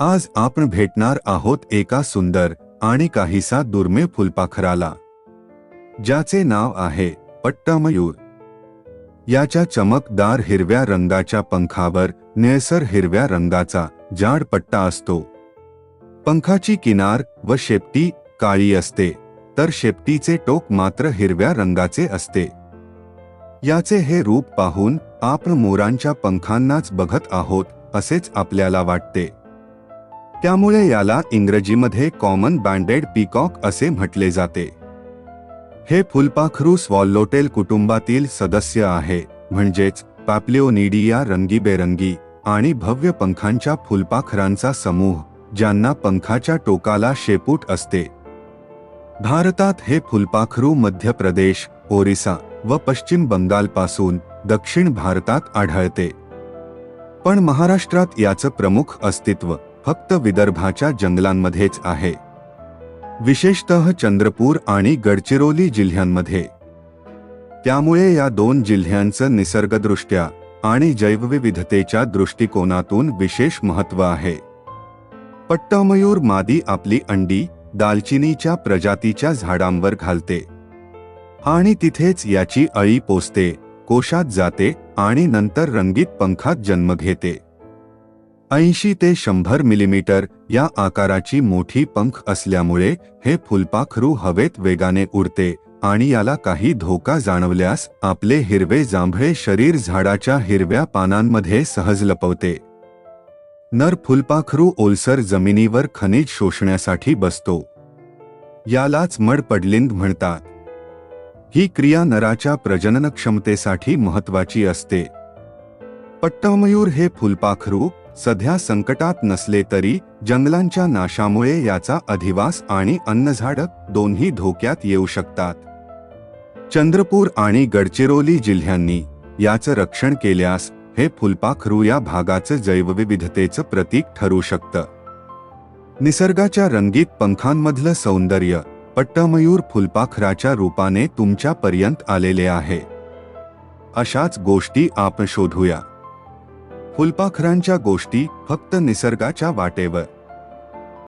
आज आपण भेटणार आहोत एका सुंदर आणि काहीसा दुर्मिळ फुलपाखराला ज्याचे नाव आहे पट्टामयूर. याच्या चमकदार हिरव्या रंगाच्या पंखावर निळसर हिरव्या रंगाचा जाड पट्टा असतो. पंखाची किनार व शेपटी काळी असते तर शेपटीचे टोक मात्र हिरव्या रंगाचे असते. याचे हे रूप पाहून आपण मोरांच्या पंखांनाच बघत आहोत असेच आपल्याला वाटते. त्यामुळे याला इंग्रजीमध्ये कॉमन बँडेड पीकॉक असे म्हटले जाते. हे फुलपाखरू स्वॉल्लोटेल कुटुंबातील सदस्य आहे म्हणजेच पॅप्लिओनिडिया रंगीबेरंगी आणि भव्य पंखांच्या फुलपाखरांचा समूह ज्यांना पंखाच्या टोकाला शेपूट असते. भारतात हे फुलपाखरू मध्य प्रदेश ओरिसा व पश्चिम बंगालपासून दक्षिण भारतात आढळते. पण महाराष्ट्रात याचं प्रमुख अस्तित्व फक्त विदर्भाच्या जंगलांमध्येच आहे. विशेषतः चंद्रपूर आणि गडचिरोली जिल्ह्यांमध्ये. त्यामुळे या दोन जिल्ह्यांचं निसर्गदृष्ट्या आणि जैवविविधतेच्या दृष्टिकोनातून विशेष महत्त्व आहे. पट्टमयूर मादी आपली अंडी दालचिनीच्या प्रजातीच्या झाडांवर घालते. आणि तिथेच याची अळी पोसते कोशात जाते आणि नंतर रंगीत पंखात जन्म घेते. ऐंशी ते शंभर मिलीमीटर या आकाराची मोठी पंख असल्यामुळे हे फुलपाखरू हवेत वेगाने उडते आणि याला काही धोका जाणवल्यास आपले हिरवे जांभळे शरीर झाडाच्या हिरव्या पानांमध्ये सहज लपवते नर फुलपाखरू ओलसर जमिनीवर खनिज शोषण्यासाठी बसतो. यालाच मडपडलिंग म्हणतात. ही क्रिया नराच्या प्रजनन क्षमतेसाठी महत्वाची असते. पट्टमयूर हे फुलपाखरू सध्या संकटात नसले तरी जंगलांच्या नाशामुळे याचा अधिवास आणि अन्नझाडं दोन्ही धोक्यात येऊ शकतात. चंद्रपूर आणि गडचिरोली जिल्ह्यांनी याचं रक्षण केल्यास हे फुलपाखरू या भागाचं जैवविविधतेचं प्रतीक ठरू शकतं. निसर्गाच्या रंगीत पंखांमधलं सौंदर्य पट्टमयूर फुलपाखराच्या रूपाने तुमच्यापर्यंत आलेले आहे. अशाच गोष्टी आपण शोधूया. फुलपाखरांच्या गोष्टी फक्त निसर्गाच्या वाटेवर.